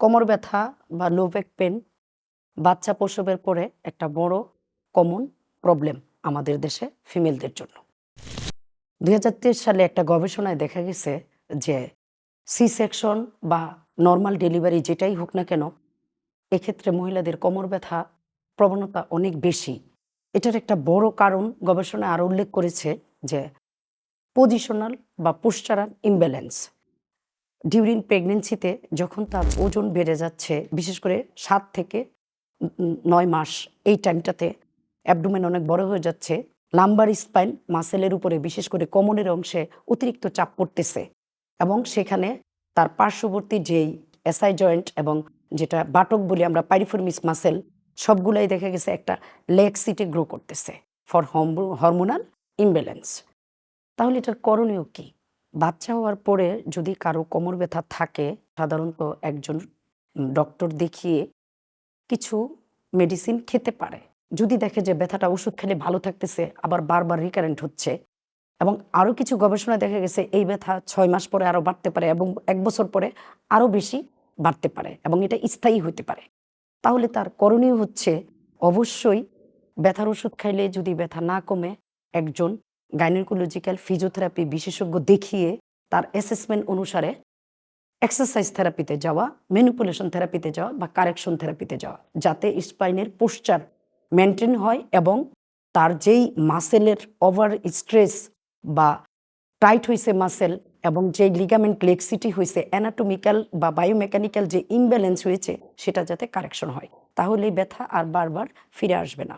কোমর ব্যথা বা লো ব্যাক পেন বাচ্চা প্রসবের পরে একটা বড় কমন প্রবলেম আমাদের দেশে ফিমেলদের জন্য। দুই সালে একটা গবেষণায় দেখা গেছে যে সি সেকশন বা নর্মাল ডেলিভারি যেটাই হোক না কেন, এক্ষেত্রে মহিলাদের কোমর ব্যথা প্রবণতা অনেক বেশি। এটার একটা বড় কারণ গবেষণায় আরও উল্লেখ করেছে যে পজিশনাল বা পোস্টারাল ইমব্যালেন্স ডিউরিং প্রেগনেন্সিতে যখন তার ওজন বেড়ে যাচ্ছে, বিশেষ করে সাত থেকে নয় মাস, এই টাইমটাতে অ্যাবডোমেন অনেক বড় হয়ে যাচ্ছে লাম্বার স্পাইন মাসেলের উপরে, বিশেষ করে কোমরের অংশে অতিরিক্ত চাপ পড়তেছে এবং সেখানে তার পার্শ্ববর্তী যেই এসআই জয়েন্ট এবং যেটা বাটক বলি আমরা পাইরিফরমিস মাসেল সবগুলাই দেখা গেছে একটা লেগ সিটে গ্রো করতেছে ফর হরমোনাল ইমব্যালেন্স তাহলে এটার করণীয় কি? বাচ্চা হওয়ার পরে যদি কারও কোমর ব্যথা থাকে, সাধারণত একজন ডক্টর দেখিয়ে কিছু মেডিসিন খেতে পারে। যদি দেখে যে ব্যথাটা ওষুধ খেলে ভালো থাকতেছে, আবার বারবার রিকারেন্ট হচ্ছে এবং আরও কিছু গবেষণায় দেখা গেছে, এই ব্যথা ছয় মাস পরে আরও বাড়তে পারে এবং এক বছর পরে আরও বেশি বাড়তে পারে এবং এটা স্থায়ী হতে পারে। তাহলে তার করণীয় হচ্ছে অবশ্যই ব্যথার ওষুধ খাইলে যদি ব্যথা না কমে, একজন গাইনোকোলজিক্যাল ফিজিওথেরাপি বিশেষজ্ঞ দেখিয়ে তার অ্যাসেসমেন্ট অনুসারে এক্সারসাইজ থেরাপিতে যাওয়া ম্যানিপুলেশন থেরাপিতে যাওয়া বা কারেকশন থেরাপিতে যাওয়া, যাতে স্পাইনের পোস্চার মেনটেন হয় এবং তার যেই মাসেলের ওভার স্ট্রেস বা টাইট হয়েছে মাসেল এবং যেই লিগামেন্ট লেক্সিটি হয়েছে অ্যানাটমিক্যাল বা বায়োমেকানিক্যাল যে ইমব্যালেন্স হয়েছে, সেটা যাতে কারেকশন হয়। তাহলে ব্যথা আর বারবার ফিরে আসবে না।